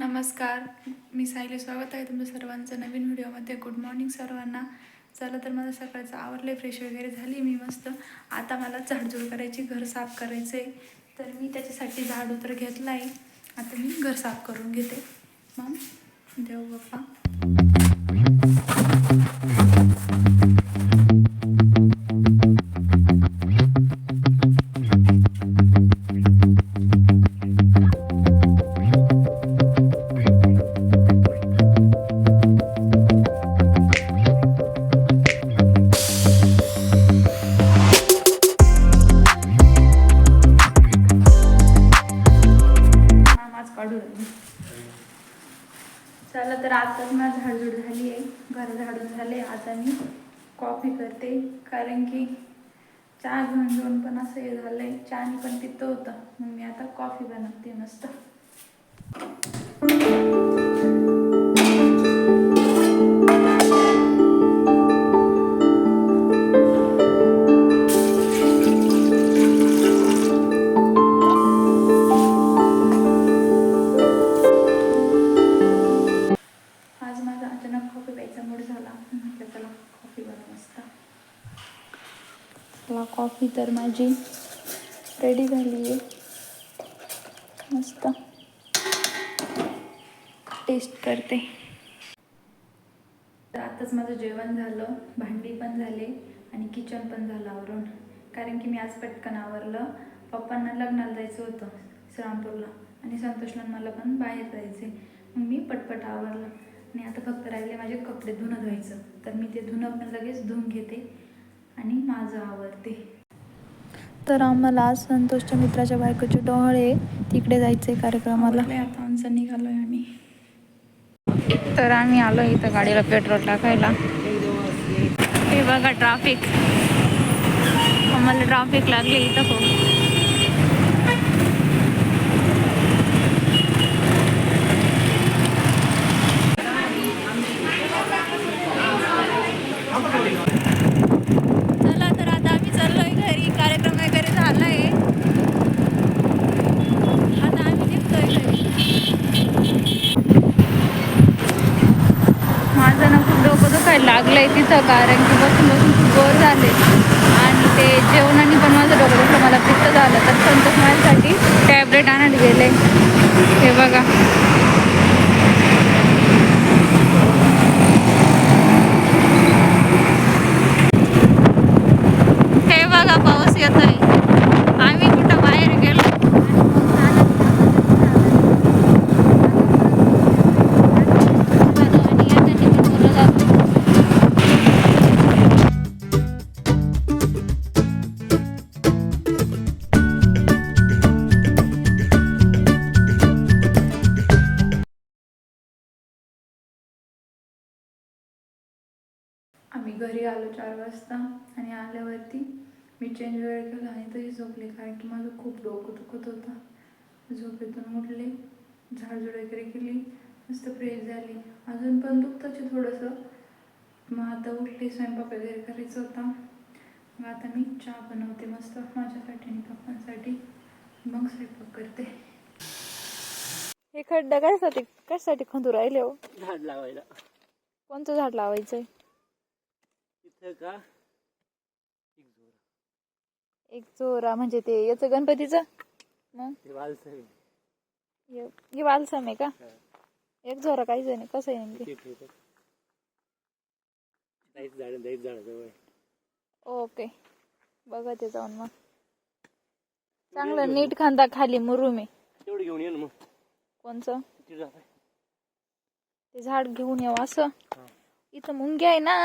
नमस्कार. मी सायली स्वागत आहे तुमचं सर्वांचं नवीन व्हिडिओमध्ये. गुड मॉर्निंग सर्वांना. चला तर माझं सकाळचं आवरले फ्रेश वगैरे झाली मी मस्त. आता मला झाडझूड करायची घर साफ करायचं आहे तर मी त्याच्यासाठी झाडू तर घेतला आहे आता मी घर साफ करून घेते. मग देव बाप्पा. चला तर आताच मला झाडझूड झाली आहे. घर झाडून झाले. आता मी कॉफी करते. कारण की चहा घेऊन घेऊन पण असं हे झालं आहे चहाने पण पित्त होतं. मग मी आता कॉफी बनवते मस्त. चला कॉफी तर माझी रेडी झाली आहे. मस्त. टेस्ट करते. तर आताच माझं जेवण झालं भांडी पण झाले आणि किचन पण झालं आवरून. कारण की मी आज पटकन आवरलं. पप्पांना लग्नाला जायचं होतं श्रामपूरला आणि संतोषला मला पण बाहेर जायचे मग मी पटपट आवरलं. आणि आता फक्त राहिले माझे कपडे धुणं धुवायचं. तर मी ते धुणं पण लगेच धुवून घेते. आणि माझं आवरते तर आम्हाला आज संतोषच्या मित्राच्या बायकोचे डोहळे तिकडे जायचे कार्यक्रमाला. आता आमचं निघालोय आम्ही. तर आम्ही आलो इथं गाडीला पेट्रोल टाकायला. हे बघा ट्राफिक आम्हाला ट्राफिक लागले इथं खूप चला तर आता आम्ही चाललोय घरी कार्यक्रम वगैरे झालाय आता आम्ही निघतोय घरी माझं ना खूप डोकं दुखायला लागलंय तिथं कारण की बसून बसून खूप बोर झाले. आणि ते जेवणाने पण माझं घरी आलो चार वाजता आणि आल्यावरती मी चेंज वगैरे केला आणि तरी झोपले कारण की माझं खूप डोकं दुखत होतं. झोपेतून उठले झाडझूड वगैरे केली मस्त फ्रेश झाली. अजून पण दुखतंच आहे थोडंसं. मग आता उठले स्वयंपाक वगैरे करायचा होता. मग आता मी चहा बनवते मस्त माझ्यासाठी आणि पप्पांसाठी. मग स्वयंपाक करते. हे खड्डा कशासाठी कशासाठी खंदू राहिले हो? झाड लावायला. कोणतं झाड लावायचंय? तिथं का? एक जोर. एक चोरा म्हणजे ते याचं गणपतीचं? मग? ते आहे. हे हे वालसम आहे का एक झोरा काहीच नाही कसं आहे नेमकी? ते ठेवतात दाईच झाड दाईच झाडाजवळ आहे. ओके. बघा ते जाऊन मग. चांगलं नीट खांदा खाली मुरुम आहे. तेवढं घेऊन ये ना मग. कोणचं? किती झाड आहे? ते झाड घेऊन येऊ असं. हा. इथं मुंग्या आहे ना.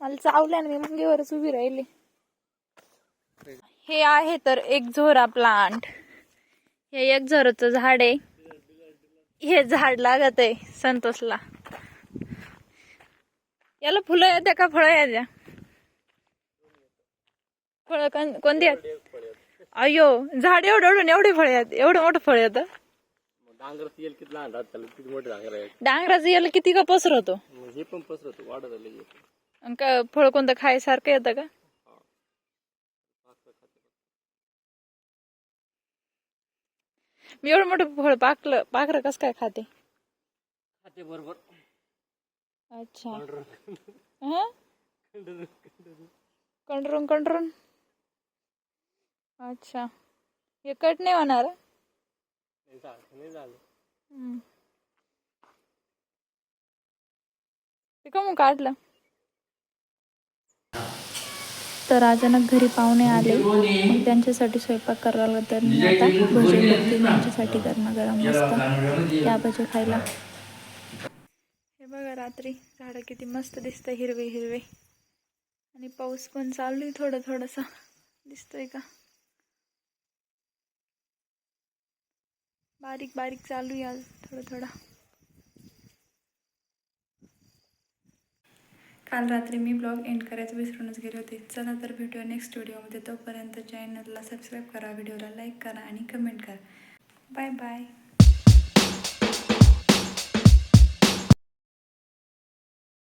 मला चावल्या ना मी मुंग्यावरच उभी राहिली. हे आहे तर एक झोरा प्लांट हे एक झोराचं झाड आहे. हे झाड लागत आहे संतोषला. याला फुलं येत्या का फळं येत्या? फळं कोण- कोणती आहेत? अयो झाड एवढं एवढं एवढे फळ येत एवढं मोठं फळ येतं. डांगरच किती लहान राहत डांगराचं याला किती का पसरतो मग हे पण पसरतो वाढत आले आणि का फळ कोणतं खायसारखं येतं का? मी एवढं मोठं फळ पाकलं पाखरं कसं काय खाते? ते बरोबर. अच्छा. हा? कंडरून कंडरून? अच्छा. हे कट नाही होणार. ते का मग काढलं. तर अचानक घरी पाहुणे आले. मग त्यांच्यासाठी स्वयंपाक करावा लागला तर मी आता भजे करते. त्यांच्यासाठी गरम गरम मस्त या. भजे खायला. हे बघा रात्री झाडं किती मस्त दिसतं हिरवे हिरवे. आणि पाऊस पण चालू आहे थोडं थोडंसं. दिसतोय का? बारीक बारीक चालू आहे आज थोडं थोडं. काल रात्री मी ब्लॉग एंड करायचं विसरूनच गेले होते. चला तर भेटूया नेक्स्ट व्हिडिओमध्ये तोपर्यंत चॅनलला सबस्क्राईब करा व्हिडिओला लाईक करा आणि कमेंट करा. Bye bye